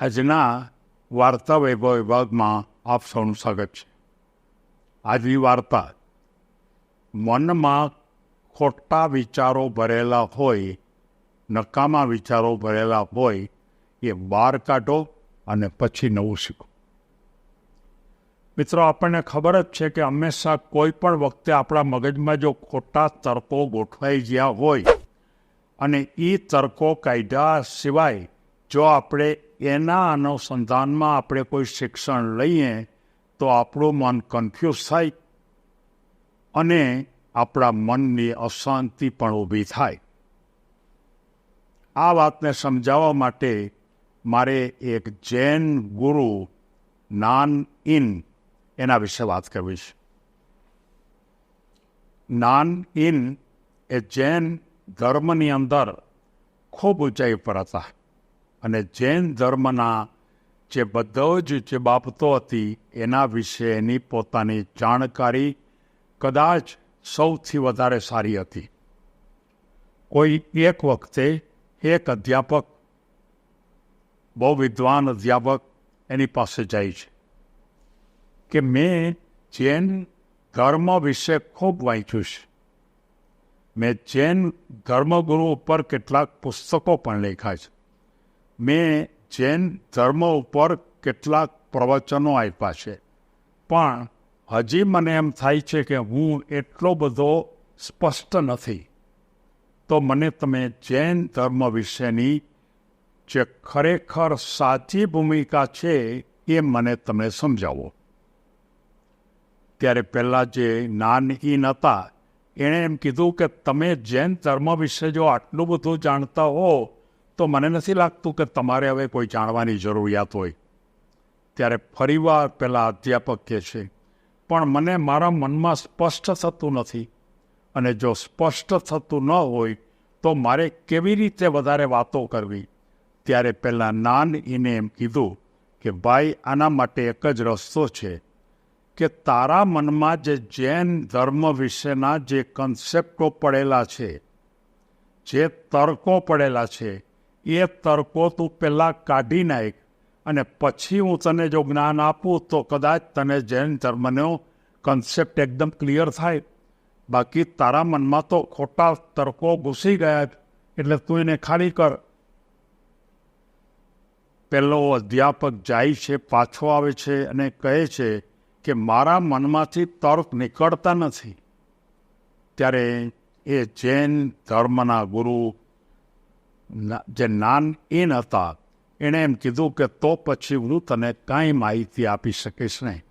આજના વાર્તા વૈભવ વિભાગમાં આપ સૌનું સ્વાગત છે. આજની વાર્તા, મનમાં ખોટા વિચારો ભરેલા હોય, નકામા વિચારો ભરેલા હોય, એ બહાર કાઢો અને પછી નવું શીખો. મિત્રો, આપણને ખબર જ છે કે હંમેશા કોઈ પણ વખતે આપણા મગજમાં જો ખોટા તર્કો ગોઠવાઈ ગયા હોય, અને એ તર્કો કાયદા સિવાય જો આપણે એના અનુસંધાનમાં આપણે કોઈ શિક્ષણ લઈએ તો આપણું મન કન્ફ્યુઝ થાય અને આપણા મનની અશાંતિ પણ ઊભી થાય. આ વાતને સમજાવવા માટે મારે એક જૈન ગુરુ નાન ઇન એના વિશે વાત કરવી છે. નાન ઇન એ જૈન ધર્મની અંદર ખૂબ ઊંચાઈ પર હતા. અને જૈન ધર્મના જે બધો જ જે બાબતો હતી, એના વિશેની પોતાની જાણકારી કદાચ સૌથી વધારે સારી હતી. કોઈ એક વખતે એક અધ્યાપક, બહુ વિદ્વાન અધ્યાપક એની પાસે જાય છે કે મેં જૈન ધર્મ વિશે ખૂબ વાંચ્યું છે. મેં જૈન ધર્મગુરુ ઉપર કેટલાક પુસ્તકો પણ લખ્યા છે. મેં જૈન ધર્મ ઉપર કેટલાક પ્રવચનો આપ્યા છે. પણ હજી મને એમ થાય છે કે હું એટલો બધો સ્પષ્ટ નથી. તો મને તમે જૈન ધર્મ વિશેની જે ખરેખર સાચી ભૂમિકા છે એ મને તમે સમજાવો. ત્યારે પહેલાં જે નાનહીન હતા, એણે એમ કીધું કે તમે જૈન ધર્મ વિશે જો આટલું બધું જાણતા હો તો મને નથી લાગતું કે તમારે હવે કોઈ જાણવાની જરૂરિયાત હોય. ત્યારે ફરીવાર પેલા અધ્યાપક કહે છે, પણ મને મારા મનમાં સ્પષ્ટ થતું નથી. અને જો સ્પષ્ટ થતું ન હોય, તો મારે કેવી રીતે વધારે વાતો કરવી? ત્યારે પહેલાં નાન એને એમ કીધું કે, ભાઈ, આના માટે એક જ રસ્તો છે કે તારા મનમાં જે જૈન ધર્મ વિશેના જે કન્સેપ્ટો પડેલા છે, જે તર્કો પડેલા છે એ તર્કો તું પહેલાં કાઢી નાખ અને પછી હું તને જો જ્ઞાન આપું તો કદાચ તને જૈન ધર્મનો કન્સેપ્ટ એકદમ ક્લિયર થાય. બાકી તારા મનમાં તો ખોટા તર્કો ઘૂસી ગયા એટલે તું એને ખાલી કર. પહેલો અધ્યાપક જાય છે, પાછો આવે છે અને કહે છે કે મારા મનમાંથી તર્ક નીકળતા નથી. ત્યારે એ જૈન ધર્મના ગુરુ જે નાન ઇન હતા, એણે એમ કીધું કે તો પછી હું તને કાંઈ માહિતી આપી શકીશ નહીં.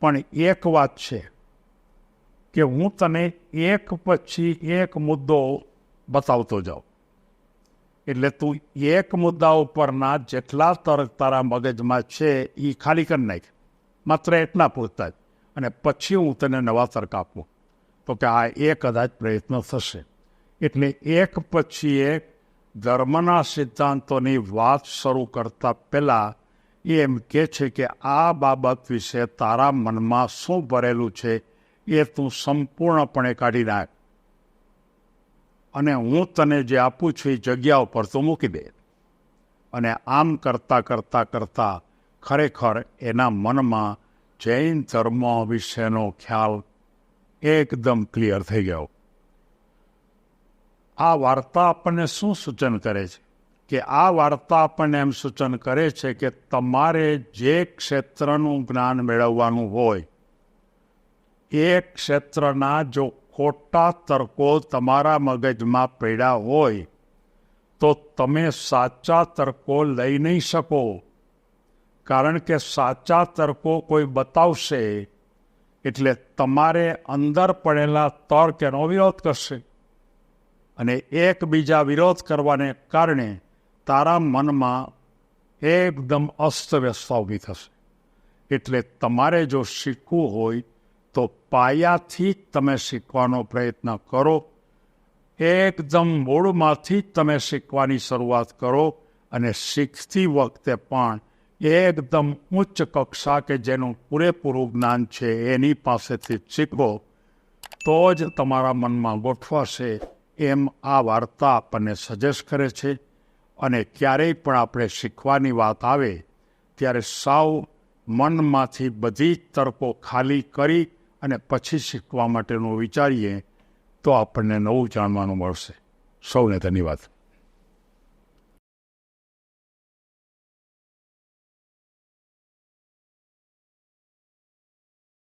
પણ એક વાત છે કે હું તને એક પછી એક મુદ્દો બતાવતો જાઉં. એટલે તું એક મુદ્દા ઉપરના જેટલા તર્ક તારા મગજમાં છે એ ખાલી કરી નાખ. માત્ર એટલા પૂરતા જ. અને પછી હું તને નવા તર્ક આપું. તો કે આ એ કદાચ પ્રયત્ન થશે. એટલે એક પછી એક ધર્મના સિદ્ધાંતોની વાત શરૂ કરતા પહેલાં એ એમ કહે છે કે આ બાબત વિશે તારા મનમાં શું ભરેલું છે એ તું સંપૂર્ણપણે કાઢી નાખ. અને હું તને જે આપું છું એ જગ્યા ઉપર તું મૂકી દે. અને આમ કરતાં કરતાં કરતાં ખરેખર એના મનમાં જૈન ધર્મ વિશેનો ખ્યાલ એકદમ ક્લિયર થઈ ગયો. આ વાર્તા આપણને શું સૂચન કરે છે? કે આ વાર્તા આપણને એમ સૂચન કરે છે કે તમારે જે ક્ષેત્રનું જ્ઞાન મેળવવાનું હોય, એ ક્ષેત્રના જો ખોટા તર્કો તમારા મગજમાં પડ્યા હોય, તો તમે સાચા તર્કો લઈ નહીં શકો. કારણ કે સાચા તર્કો કોઈ બતાવશે એટલે તમારે અંદર પડેલા તર્ક એનો વિરોધ કરશે. અને એકબીજા વિરોધ કરવાને કારણે તારા મનમાં એકદમ અસ્તવ્યસ્ત ઊભી થશે. એટલે તમારે જો શીખવું હોય તો પાયાથી જ તમે શીખવાનો પ્રયત્ન કરો. એકદમ મૂળમાંથી જ તમે શીખવાની શરૂઆત કરો અને શીખતી વખતે પણ એકદમ ઉચ્ચ કક્ષા કે જેનું પૂરેપૂરું જ્ઞાન છે એની પાસેથી શીખો, તો જ તમારા મનમાં ગોઠવાશે એમ આ વાર્તા આપણને સજેસ્ટ કરે છે અને ક્યારેય પણ આપણે શીખવાની વાત આવે, ત્યારે સાવ મનમાંથી બધી જ તર્કો ખાલી કરી અને પછી શીખવા માટેનું વિચારીએ, તો આપણને નવું જાણવાનું મળશે. સૌને ધન્યવાદ.